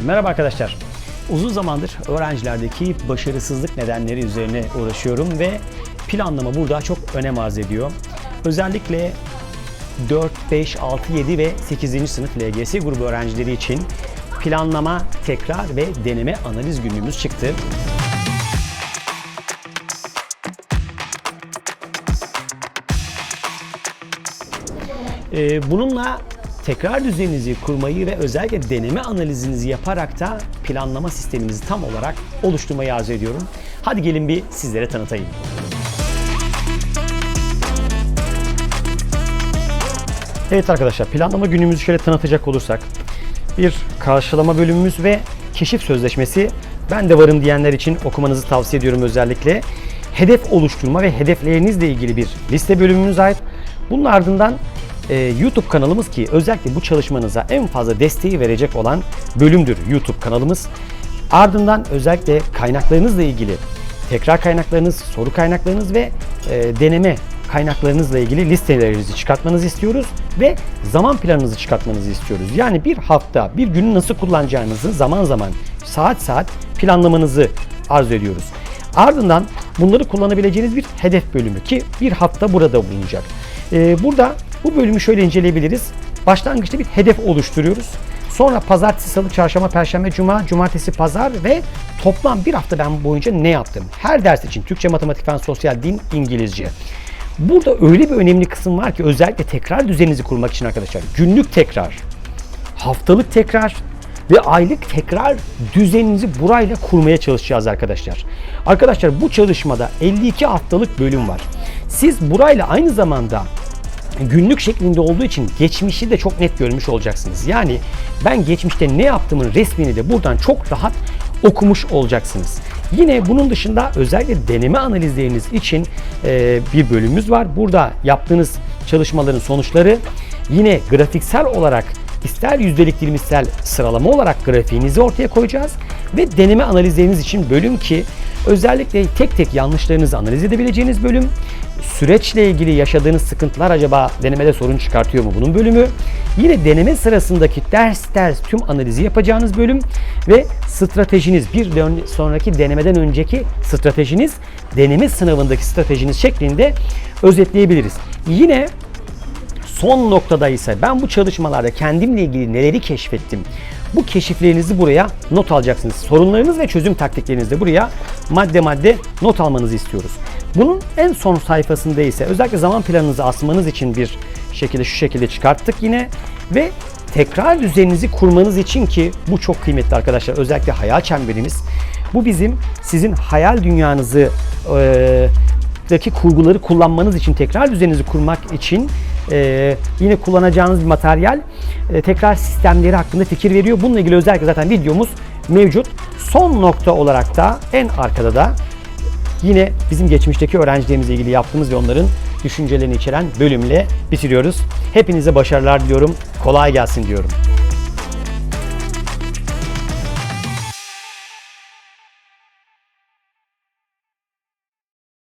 Merhaba arkadaşlar. Uzun zamandır öğrencilerdeki başarısızlık nedenleri üzerine uğraşıyorum ve planlama burada çok önem arz ediyor. Özellikle 4, 5, 6, 7 ve 8. sınıf LGS grubu öğrencileri için planlama, tekrar ve deneme analiz günlüğümüz çıktı. Ee, bununla tekrar düzeninizi kurmayı ve özellikle deneme analizinizi yaparak da planlama sisteminizi tam olarak oluşturmayı arzu ediyorum. Hadi gelin bir sizlere tanıtayım. Evet arkadaşlar planlama günümüzü şöyle tanıtacak olursak bir karşılama bölümümüz ve keşif sözleşmesi ben de varım diyenler için okumanızı tavsiye ediyorum özellikle. Hedef oluşturma ve hedeflerinizle ilgili bir liste bölümümüz ait. Bunun ardından e, YouTube kanalımız ki özellikle bu çalışmanıza en fazla desteği verecek olan bölümdür YouTube kanalımız. Ardından özellikle kaynaklarınızla ilgili tekrar kaynaklarınız, soru kaynaklarınız ve e, deneme kaynaklarınızla ilgili listelerinizi çıkartmanızı istiyoruz ve zaman planınızı çıkartmanızı istiyoruz. Yani bir hafta, bir günü nasıl kullanacağınızı zaman zaman, saat saat planlamanızı arzu ediyoruz. Ardından bunları kullanabileceğiniz bir hedef bölümü ki bir hafta burada bulunacak. Ee, burada bu bölümü şöyle inceleyebiliriz. Başlangıçta bir hedef oluşturuyoruz. Sonra pazartesi, salı, çarşamba, perşembe, cuma, cumartesi, pazar ve toplam bir hafta ben boyunca ne yaptım? Her ders için Türkçe, matematik, fen, sosyal, din, İngilizce. Burada öyle bir önemli kısım var ki özellikle tekrar düzeninizi kurmak için arkadaşlar. Günlük tekrar, haftalık tekrar ve aylık tekrar düzeninizi burayla kurmaya çalışacağız arkadaşlar. Arkadaşlar bu çalışmada 52 haftalık bölüm var. Siz burayla aynı zamanda günlük şeklinde olduğu için geçmişi de çok net görmüş olacaksınız. Yani ben geçmişte ne yaptığımın resmini de buradan çok rahat okumuş olacaksınız. Yine bunun dışında özellikle deneme analizleriniz için e, bir bölümümüz var. Burada yaptığınız çalışmaların sonuçları yine grafiksel olarak ister yüzdelik dilimsel sıralama olarak grafiğinizi ortaya koyacağız ve deneme analizleriniz için bölüm ki özellikle tek tek yanlışlarınızı analiz edebileceğiniz bölüm. Süreçle ilgili yaşadığınız sıkıntılar acaba denemede sorun çıkartıyor mu bunun bölümü? Yine deneme sırasındaki ders ders tüm analizi yapacağınız bölüm ve stratejiniz bir sonraki denemeden önceki stratejiniz deneme sınavındaki stratejiniz şeklinde özetleyebiliriz. Yine Son noktada ise ben bu çalışmalarda kendimle ilgili neleri keşfettim? Bu keşiflerinizi buraya not alacaksınız. Sorunlarınız ve çözüm taktiklerinizi de buraya madde madde not almanızı istiyoruz. Bunun en son sayfasında ise özellikle zaman planınızı asmanız için bir şekilde şu şekilde çıkarttık yine ve tekrar düzeninizi kurmanız için ki bu çok kıymetli arkadaşlar. Özellikle hayal çemberimiz. Bu bizim sizin hayal dünyanızı daki kurguları kullanmanız için tekrar düzeninizi kurmak için e, yine kullanacağınız bir materyal e, tekrar sistemleri hakkında fikir veriyor. Bununla ilgili özellikle zaten videomuz mevcut. Son nokta olarak da en arkada da yine bizim geçmişteki öğrencilerimizle ilgili yaptığımız ve onların düşüncelerini içeren bölümle bitiriyoruz. Hepinize başarılar diliyorum. Kolay gelsin diyorum.